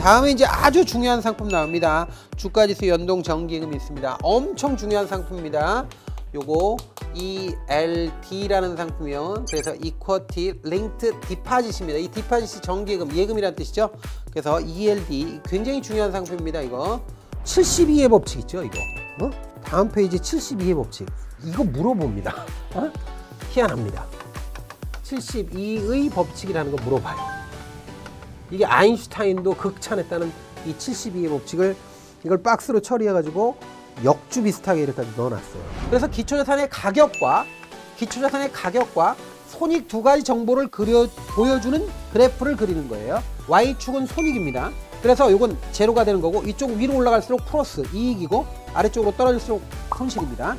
다음에 이제 아주 중요한 상품 나옵니다. 주가지수 연동 정기금이 있습니다. 엄청 중요한 상품입니다. 요거 ELD라는 상품이요. 그래서 Equity Linked Deposit입니다. 이 디파짓이 정기금, 예금이라는 뜻이죠. 그래서 ELD 굉장히 중요한 상품입니다. 이거 72의 법칙 있죠, 이거. 어? 다음 페이지 72의 법칙. 이거 물어봅니다. 어? 희한합니다. 72의 법칙이라는 거 물어봐요. 이게 아인슈타인도 극찬했다는 이 72의 법칙을 이걸 박스로 처리해가지고 역주 비슷하게 이렇게 넣어놨어요. 그래서 기초자산의 가격과 기초자산의 가격과 손익 두 가지 정보를 그려 보여주는 그래프를 그리는 거예요. y축은 손익입니다. 그래서 이건 제로가 되는 거고 이쪽 위로 올라갈수록 플러스 이익이고 아래쪽으로 떨어질수록 손실입니다.